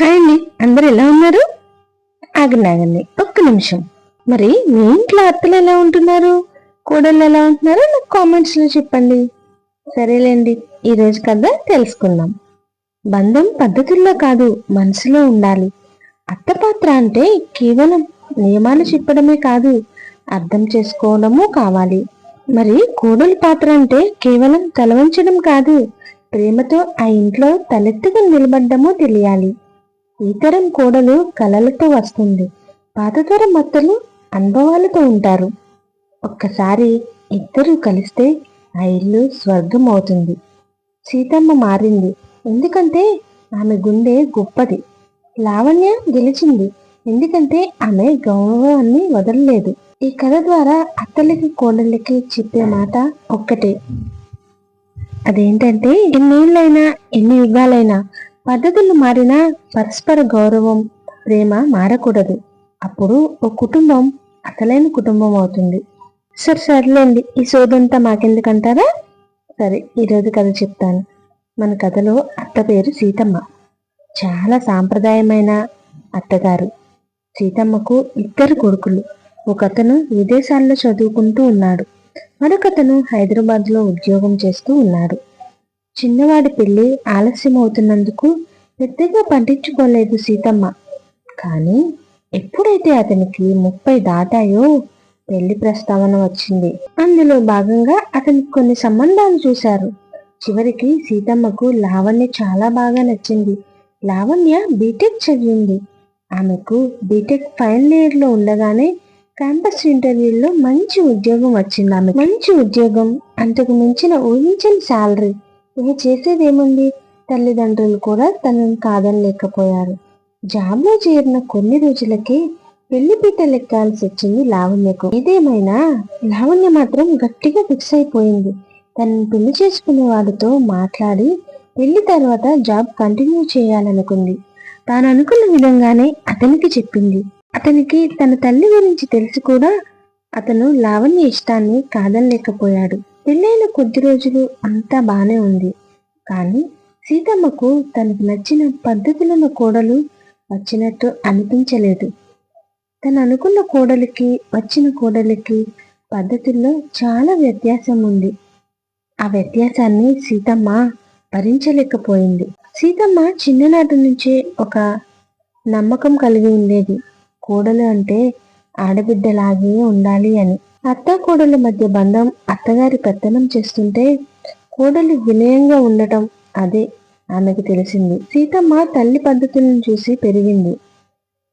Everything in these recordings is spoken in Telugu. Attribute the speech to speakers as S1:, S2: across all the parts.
S1: హాయ్ అండి. అందరు ఎలా ఉన్నారు? ఆగండి ఒక్క నిమిషం. మరి మీ ఇంట్లో అత్తలు ఎలా ఉంటున్నారు? కోడళ్ళు ఎలా ఉంటున్నారో నాకు కామెంట్స్లో చెప్పండి. సరేలేండి ఈరోజు రోజు కథ తెలుసుకుందాం. బంధం పద్ధతుల్లో కాదు మనసులో ఉండాలి. అత్త పాత్ర అంటే కేవలం నియమాలు చెప్పడమే కాదు అర్థం చేసుకోవడము కావాలి. మరి కోడలి పాత్ర అంటే కేవలం తలవంచడం కాదు ప్రేమతో ఆ ఇంట్లో తలెత్తుకుని నిలబడ్డమో తెలియాలి. ఈ తరం కోడలు కలలతో వస్తుంది. పాత తరం అత్తలు అనుభవాలతో ఉంటారు. ఒక్కసారి ఇద్దరు కలిస్తే ఆ ఇల్లు స్వర్గం అవుతుంది సీతమ్మ మారింది. ఎందుకంటే ఆమె గుండె గొప్పది. లావణ్య గెలిచింది. ఎందుకంటే ఆమె గౌరవాన్ని వదలలేదు. ఈ కథ ద్వారా అత్తలకి కోడళ్ళకి చెప్పే మాట ఒక్కటే. అదేంటంటే ఎన్నేళ్ళైనా ఎన్ని యుగాలైనా పద్ధతులు మారినా పరస్పర గౌరవం ప్రేమ మారకూడదు. అప్పుడు ఓ కుటుంబం అసలైన కుటుంబం అవుతుంది. సరే సర్లేండి. ఈ సోదంతా మాకెందుకంటారా? సరే ఈరోజు కథ చెప్తాను. మన కథలో అత్త పేరు సీతమ్మ. చాలా సాంప్రదాయమైన అత్తగారు. సీతమ్మకు ఇద్దరు కొడుకులు. ఒకతను విదేశాల్లో చదువుకుంటూ ఉన్నాడు. మరొకతను హైదరాబాద్లో ఉద్యోగం చేస్తూ ఉన్నాడు. చిన్నవాడి పెళ్ళి ఆలస్యం అవుతున్నందుకు పెద్దగా పట్టించుకోలేదు సీతమ్మ. కానీ ఎప్పుడైతే అతనికి ముప్పై దాటాయో పెళ్ళి ప్రస్తావన వచ్చింది. అందులో భాగంగా అతనికి కొన్ని సంబంధాలు చూశారు. చివరికి సీతమ్మకు లావణ్య చాలా బాగా నచ్చింది. లావణ్య బీటెక్ చదివింది. ఆమెకు బీటెక్ ఫైనల్ ఇయర్లో ఉండగానే క్యాంపస్ ఇంటర్వ్యూలో మంచి ఉద్యోగం వచ్చింది ఆమె మంచి ఉద్యోగం అంతకు మించిన ఊహించని శాలరీ. ఇక చేసేదేముంది? తల్లిదండ్రులు కూడా తనను కాదనలేకపోయారు. జాబ్లో చేరిన కొన్ని రోజులకే పెళ్ళి లెక్కాల్సి వచ్చింది లావణ్యకు. ఇదేమైనా? లావణ్య మాత్రం గట్టిగా ఫిక్స్ అయిపోయింది. తనని పెళ్ళి చేసుకునే వాడితో మాట్లాడి పెళ్ళి తర్వాత జాబ్ కంటిన్యూ చేయాలనుకుంది. తాను అనుకున్న విధంగానే అతనికి చెప్పింది. అతనికి తన తల్లి గురించి తెలిసి కూడా అతను లావణ్య ఇష్టాన్ని కాదనలేకపోయాడు. పెళ్ళైన కొద్ది రోజులు అంతా బానే ఉంది. కానీ సీతమ్మకు తనకు నచ్చిన పద్ధతులను కోడలు వచ్చినట్టు అనిపించలేదు. తను అనుకున్న కోడలికి వచ్చిన కోడలికి పద్ధతుల్లో చాలా వ్యత్యాసం ఉంది. ఆ వ్యత్యాసాన్ని సీతమ్మ భరించలేకపోయింది. సీతమ్మ చిన్ననాటి నుంచే ఒక నమ్మకం కలిగి ఉండేది. కోడలు అంటే ఆడబిడ్డలాగే ఉండాలి అని. అత్త కోడల మధ్య బంధం అత్తగారి పెత్తనం చేస్తుంటే కోడలి వినయంగా ఉండటం అదే ఆమెకు తెలిసింది. సీతమ్మ తల్లి పద్ధతులను చూసి పెరిగింది.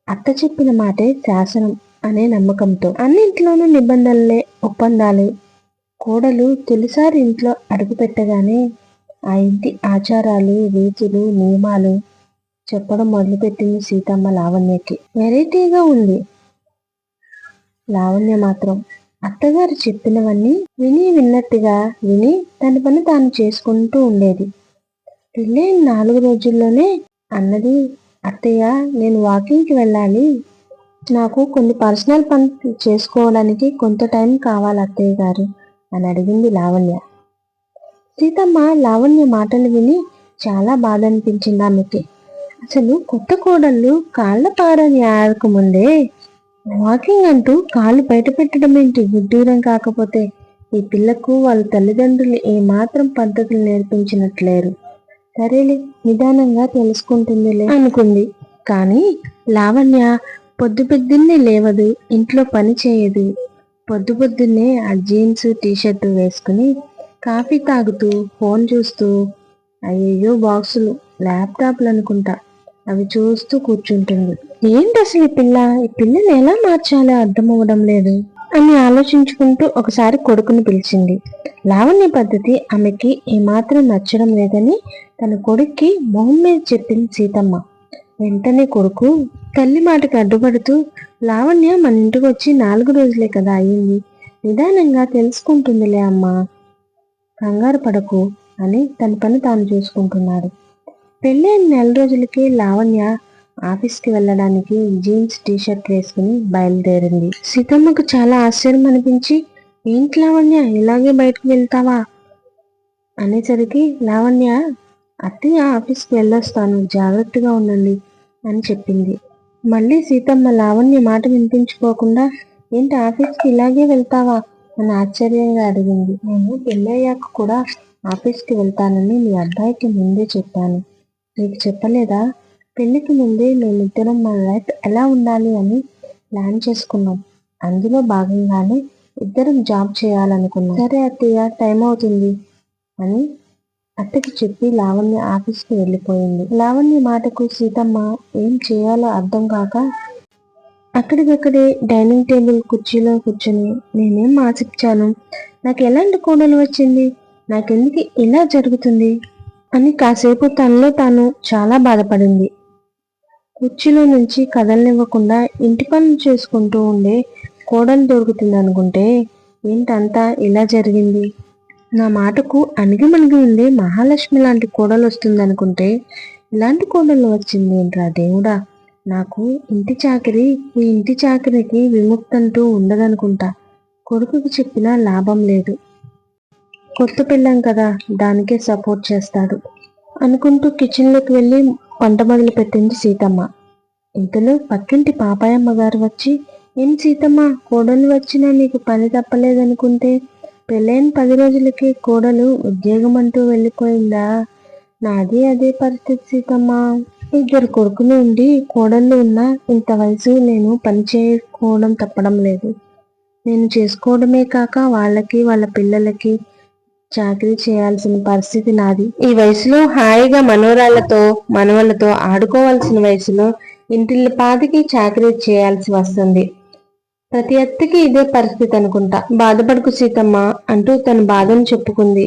S1: అత్త చెప్పిన మాటే శాసనం అనే నమ్మకంతో అన్నింట్లోనూ నిబంధనలే ఒప్పందాలే. కోడలు తొలిసారి ఇంట్లో అడుగు పెట్టగానే ఆ ఇంటి ఆచారాలు రీతులు నియమాలు చెప్పడం మొదలుపెట్టింది సీతమ్మ లావణ్యకి. వెరైటీగా ఉంది. లావణ్య మాత్రం అత్తగారు చెప్పినవన్నీ విని విన్నట్టుగా విని తన పని తాను చేసుకుంటూ ఉండేది. పెళ్ళైన నాలుగు రోజుల్లోనే అన్నది అత్తయ్య నేను వాకింగ్కి వెళ్ళాలి. నాకు కొన్ని పర్సనల్ పని చేసుకోవడానికి కొంత టైం కావాలి అత్తయ్య గారు అని అడిగింది లావణ్య. సీతమ్మ లావణ్య మాటలు విని చాలా బాధ అనిపించింది ఆమెకి. అసలు కొత్త కోడళ్ళు కాళ్ళ పారని ఆడకముందే వాకింగ్ అంటూ కాలు బయట పెట్టడం ఏంటి? కాకపోతే ఈ పిల్లకు వాళ్ళ తల్లిదండ్రులు ఏమాత్రం పద్ధతులు నేర్పించినట్లేరు. సరేలే నిదానంగా తెలుసుకుంటుందిలే. అనుకుంది. కానీ లావణ్య పొద్దు పొద్దున్నే లేవదు ఇంట్లో పని చేయదు. పొద్దు పొద్దున్నే ఆ జీన్స్ టీషర్ట్ వేసుకుని కాఫీ తాగుతూ ఫోన్ చూస్తూ అయ్యయ్యో బాక్సులు ల్యాప్టాప్లు అనుకుంటా. అవి చూస్తూ కూర్చుంటుంది. ఏంటి అసలు ఈ పిల్ల? ఈ పిల్లని ఎలా మార్చాలో అర్థం అవ్వడం లేదు అని ఆలోచించుకుంటూ ఒకసారి కొడుకుని పిలిచింది. లావణ్య పద్ధతి ఆమెకి ఏమాత్రం నచ్చడం లేదని తన కొడుక్కి మొహం మీద చెప్పింది సీతమ్మ. వెంటనే కొడుకు తల్లి మాటకి అడ్డుపడుతూ లావణ్య మన ఇంటికి వచ్చి నాలుగు రోజులే కదా అయ్యింది. నిదానంగా తెలుసుకుంటుందిలే అమ్మా. కంగారు పడకు అని తన పని తాను చూసుకుంటున్నాడు. పెళ్ళైన నెల రోజులకి లావణ్య ఆఫీస్కి వెళ్ళడానికి జీన్స్ టీ షర్ట్ వేసుకుని బయలుదేరింది. సీతమ్మకు చాలా ఆశ్చర్యం అనిపించి ఏంటి లావణ్య ఇలాగే బయటకు వెళ్తావా? అనేసరికి లావణ్య అత్తయ్య ఆఫీస్కి వెళ్ళొస్తాను జాగ్రత్తగా ఉండండి అని చెప్పింది. మళ్ళీ సీతమ్మ లావణ్య మాట వినిపించుకోకుండా ఏంటి ఆఫీస్కి ఇలాగే వెళ్తావా? అని ఆశ్చర్యంగా అడిగింది. నేను పెళ్ళయ్యాక కూడా ఆఫీస్కి వెళ్తానని మీ అబ్బాయికి ముందే చెప్పాను. నీకు చెప్పలేదా? పెళ్ళికి ముందే మేమిద్దరం మన లైఫ్ ఎలా ఉండాలి అని ప్లాన్ చేసుకున్నాం. అందులో భాగంగానే ఇద్దరం జాబ్ చేయాలనుకున్నాం. సరే అత్తయ్య టైం అవుతుంది అని అత్తకి చెప్పి లావణ్య ఆఫీస్కి వెళ్ళిపోయింది. లావణ్య మాటకు సీతమ్మ ఏం చేయాలో అర్థం కాక అక్కడికక్కడే డైనింగ్ టేబుల్ కుర్చీలో కూర్చొని నేనేం ఆశించాను? నాకు ఎలాంటి కోడలు వచ్చింది? నాకెందుకు ఇలా జరుగుతుంది? అని కాసేపు తనలో తాను చాలా బాధపడింది. కుర్చీలో నుంచి కదలనివ్వకుండా ఇంటి పనులు చేసుకుంటూ ఉండే కోడలు దొరుకుతుంది అనుకుంటే ఏంటంతా ఇలా జరిగింది? నా మాటకు అణిగిమణిగి ఉండే మహాలక్ష్మి లాంటి కోడలు వస్తుందనుకుంటే ఇలాంటి కోడలు వచ్చింది ఏంట్రా దేవుడా? నాకు ఇంటి చాకరి ఈ ఇంటి చాకరికి విముక్తంటూ ఉండదనుకుంటా. కొడుకుకి చెప్పినా లాభం లేదు. కొత్త పిల్లం కదా దానికే సపోర్ట్ చేస్తాడు. అనుకుంటూ కిచెన్లోకి వెళ్ళి వంట మొదలు పెట్టింది సీతమ్మ. ఇంతలో పక్కింటి పాపాయమ్మ గారు వచ్చి ఏం సీతమ్మ కోడలు వచ్చినా నీకు పని తప్పలేదనుకుంటే పెళ్ళైన పది రోజులకి కోడలు ఉద్యోగం అంటూ వెళ్ళిపోయిందా? నాది అదే పరిస్థితి సీతమ్మ. ఇద్దరు కొడుకులు ఉండి కోడళ్ళు ఉన్నా ఇంత వయసు నేను పని చేసుకోవడం తప్పడం లేదు. నేను చేసుకోవడమే కాక వాళ్ళకి వాళ్ళ పిల్లలకి చాకరీ చేయాల్సిన పరిస్థితి నాది. ఈ వయసులో హాయిగా మనోరాళ్ళతో మనవలతో ఆడుకోవాల్సిన వయసులో ఇంటిల్లి పాతికి చాకరీ చేయాల్సి వస్తుంది. ప్రతి అత్తకి ఇదే పరిస్థితి అనుకుంటా. బాధపడుకు సీతమ్మ అంటూ తన బాధను చెప్పుకుంది.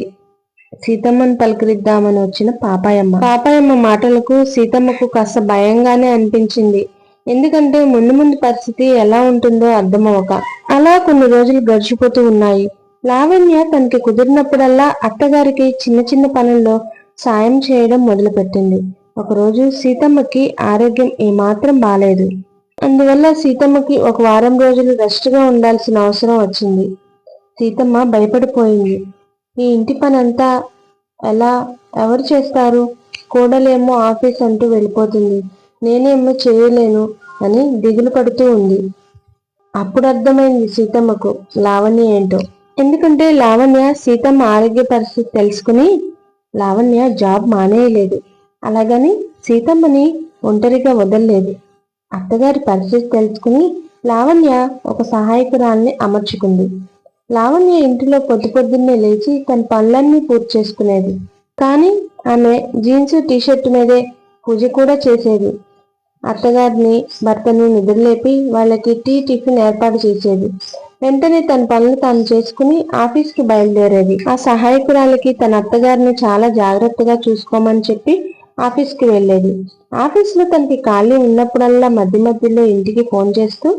S1: సీతమ్మను పలకరిద్దామని వచ్చిన పాపాయమ్మ. పాపాయమ్మ మాటలకు సీతమ్మకు కాస్త భయంగానే అనిపించింది. ఎందుకంటే ముందు ముందు పరిస్థితి ఎలా ఉంటుందో అర్థమవక అలా కొన్ని రోజులు గడిచిపోతూ ఉన్నాయి. లావణ్య తనకి కుదిరినప్పుడల్లా అత్తగారికి చిన్న చిన్న పనుల్లో సాయం చేయడం మొదలుపెట్టింది. ఒకరోజు సీతమ్మకి ఆరోగ్యం ఏమాత్రం బాలేదు. అందువల్ల సీతమ్మకి ఒక వారం రోజులు రెస్ట్గా ఉండాల్సిన అవసరం వచ్చింది. సీతమ్మ భయపడిపోయింది. ఈ ఇంటి పనంతా ఎలా? ఎవరు చేస్తారు? కోడలేమో ఆఫీస్ అంటూ వెళ్ళిపోతుంది. నేనేమో చేయలేను అని దిగులు పడుతూ ఉంది. అప్పుడు అర్థమైంది సీతమ్మకు లావణ్య ఏంటో? ఎందుకంటే లావణ్య సీతమ్మ ఆరోగ్య పరిస్థితి తెలుసుకుని లావణ్య జాబ్ మానేయలేదు. అలాగని సీతమ్మని ఒంటరిగా వదలలేదు. అత్తగారి పరిస్థితి తెలుసుకుని లావణ్య ఒక సహాయకురాల్ని అమర్చుకుంది. లావణ్య ఇంటిలో పొద్దు పొద్దున్నే లేచి తన పనులన్నీ పూర్తి చేసుకునేది. కానీ ఆమె జీన్స్ టీషర్ట్ మీదే పూజ కూడా చేసేది. అత్తగారిని భర్తని నిద్రలేపి వాళ్ళకి టీ టిఫిన్ ఏర్పాటు చేసేది. వెంటనే తన పనులు తాను చేసుకుని ఆఫీస్కి బయలుదేరేది. ఆ సహాయకురాలకి తన అత్తగారిని చాలా జాగ్రత్తగా చూసుకోమని చెప్పి ఆఫీస్కి వెళ్ళేది. ఆఫీస్లో తనకి ఖాళీ ఉన్నప్పుడల్లా మధ్య మధ్యలో ఇంటికి ఫోన్ చేస్తూ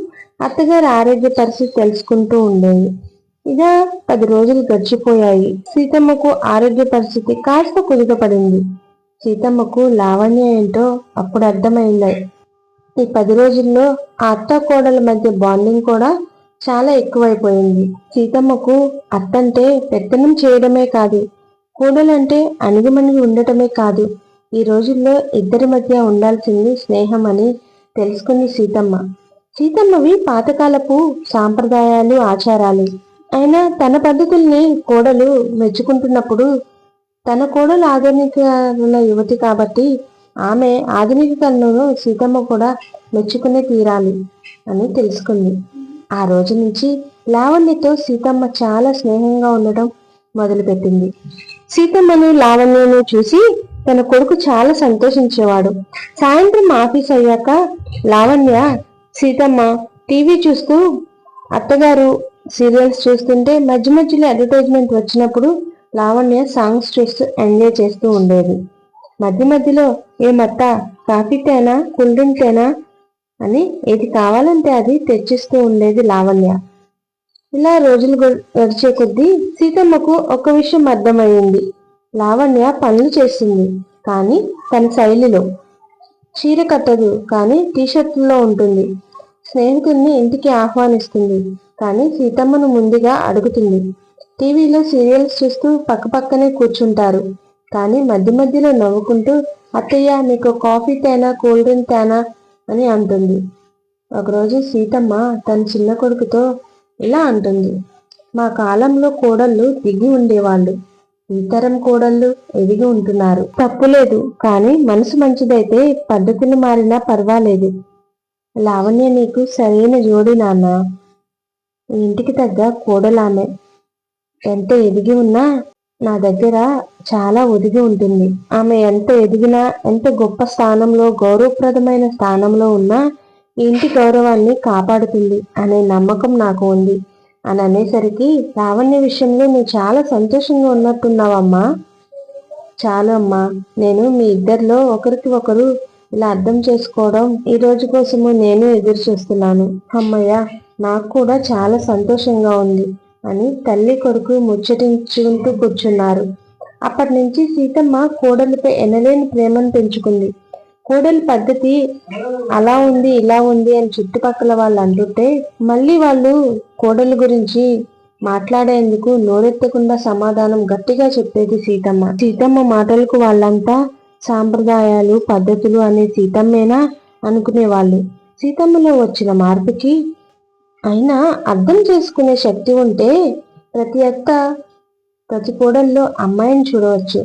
S1: అత్తగారి ఆరోగ్య పరిస్థితి తెలుసుకుంటూ ఉండేది. ఇక పది రోజులు గడిచిపోయాయి. సీతమ్మకు ఆరోగ్య పరిస్థితి కాస్త కుదుటపడింది. సీతమ్మకు లావణ్య ఏంటో అప్పుడు అర్థమైంది. ఈ పది రోజుల్లో ఆ అత్త కోడల మధ్య బాండింగ్ కూడా చాలా ఎక్కువైపోయింది. సీతమ్మకు అత్తంటే పెత్తనం చేయడమే కాదు కూడలంటే అణిగిమణిగి ఉండటమే కాదు. ఈ రోజుల్లో ఇద్దరి మధ్య ఉండాల్సింది స్నేహం అని తెలుసుకుంది సీతమ్మ. సీతమ్మవి పాతకాలపు సాంప్రదాయాలు ఆచారాలు. అయినా తన పద్ధతుల్ని కోడలు మెచ్చుకుంటున్నప్పుడు తన కోడలు ఆధునిక యువతి కాబట్టి ఆమె ఆధునికరణలో సీతమ్మ కూడా మెచ్చుకునే తీరాలి అని తెలుసుకుంది. ఆ రోజు నుంచి లావణ్యతో సీతమ్మ చాలా స్నేహంగా ఉండటం మొదలుపెట్టింది. సీతమ్మను లావణ్యను చూసి తన కొడుకు చాలా సంతోషించేవాడు. సాయంత్రం ఆఫీస్ అయ్యాక లావణ్య సీతమ్మ టీవీ చూస్తూ అత్తగారు సీరియల్స్ చూస్తుంటే మధ్య మధ్యలో అడ్వర్టైజ్మెంట్ వచ్చినప్పుడు లావణ్య సాంగ్స్ చూస్తూ ఎంజాయ్ చేస్తూ ఉండేది. మధ్య మధ్యలో ఏమత్తా కాఫీ తేనా కూల్ డ్రింక్ తేనా అని ఏది కావాలంటే అది తెచ్చిస్తూ ఉండేది లావణ్య. ఇలా రోజులు గడిచే కొద్దీ సీతమ్మకు ఒక విషయం అర్థమయ్యింది. లావణ్య పనులు చేస్తుంది కానీ తన శైలిలో. చీర కట్టదు కానీ టీషర్ట్లో ఉంటుంది. స్నేహితుల్ని ఇంటికి ఆహ్వానిస్తుంది కానీ సీతమ్మను ముందుగా అడుగుతుంది. టీవీలో సీరియల్స్ చూస్తూ పక్కపక్కనే కూర్చుంటారు కానీ మధ్య మధ్యలో నవ్వుకుంటూ అత్తయ్య మీకు కాఫీ తేనా కూల్ డ్రింక్ తేనా అని అంటుంది. ఒకరోజు సీతమ్మ తన చిన్న కొడుకుతో ఇలా అంటుంది. మా కాలంలో కోడళ్ళు దిగి ఉండేవాళ్ళు. ఈ తరం కోడళ్ళు ఎదిగి ఉంటున్నారు. తప్పులేదు కానీ మనసు మంచిదైతే పద్ధతులు మారినా పర్వాలేదు. లావణ్య నీకు సరైన జోడి నాన్న. ఇంటికి తగ్గ కోడలామె. ఎంత ఎదిగి ఉన్నా నా దగ్గర చాలా ఒదిగి ఉంటుంది. ఆమె ఎంత ఎదిగినా ఎంత గొప్ప స్థానంలో గౌరవప్రదమైన స్థానంలో ఉన్నా ఇంటి గౌరవాన్ని కాపాడుతుంది అనే నమ్మకం నాకు ఉంది. అని అనేసరికి లావణ్య విషయంలో నువ్వు చాలా సంతోషంగా ఉన్నట్టున్నావమ్మా. చాలు అమ్మా. నేను మీ ఇద్దరిలో ఒకరికి ఒకరు ఇలా అర్థం చేసుకోవడం ఈ రోజు కోసము నేను ఎదురు చూస్తున్నాను అమ్మయ్య నాకు కూడా చాలా సంతోషంగా ఉంది. అని తల్లి కొడుకు ముచ్చటించుకుంటూ కూర్చున్నారు. అప్పటి నుంచి సీతమ్మ కోడలిపై ఎనలేని ప్రేమను పెంచుకుంది. కోడలి పద్ధతి అలా ఉంది ఇలా ఉంది అని చుట్టుపక్కల వాళ్ళు అంటుంటే మళ్ళీ వాళ్ళు కోడలి గురించి మాట్లాడేందుకు నోరెత్తకుండా సమాధానం గట్టిగా చెప్పేది సీతమ్మ. సీతమ్మ మాటలకు వాళ్ళంతా సాంప్రదాయాలు పద్ధతులు అనే సీతమ్మేనా అనుకునేవాళ్ళు. సీతమ్మలో వచ్చిన మార్పుకి అయినా అర్థం చేసుకునే శక్తి ఉంటే ప్రతి అత్త ప్రతి కోడల్లో అమ్మాయిని చూడవచ్చు.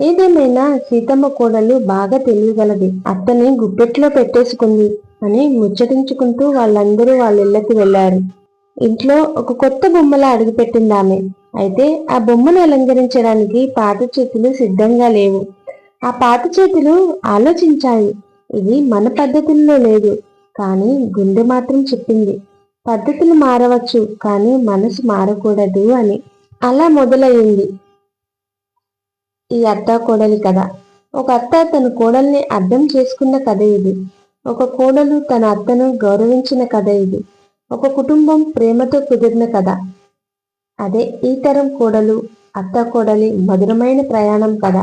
S1: ఏదేమైనా సీతమ్మ కోడలు బాగా తెలియగలది. అత్తని గుప్పెట్లో పెట్టేసుకుంది అని ముచ్చటించుకుంటూ వాళ్ళందరూ వాళ్ళ ఇళ్ళకి వెళ్ళారు ఇంట్లో ఒక కొత్త బొమ్మలా అడుగుపెట్టింది ఆమె. అయితే ఆ బొమ్మను అలంకరించడానికి పాత చేతులు సిద్ధంగా లేవు. ఆ పాత చేతులు ఆలోచించాయి. ఇది మన పద్ధతుల్లో లేదు. కానీ గుండె మాత్రం చెప్పింది. పద్ధతులు మారవచ్చు కానీ మనసు మారకూడదు అని. అలా మొదలయ్యింది ఈ అత్త కోడలి కథ. ఒక అత్త తన కోడల్ని అర్థం చేసుకున్న కథ ఇది. ఒక కోడలు తన అత్తను గౌరవించిన కథ ఇది. ఒక కుటుంబం ప్రేమతో కుదిరిన కథ. అదే ఈ తరం కోడలు అత్త కోడలి మధురమైన ప్రయాణం కథ.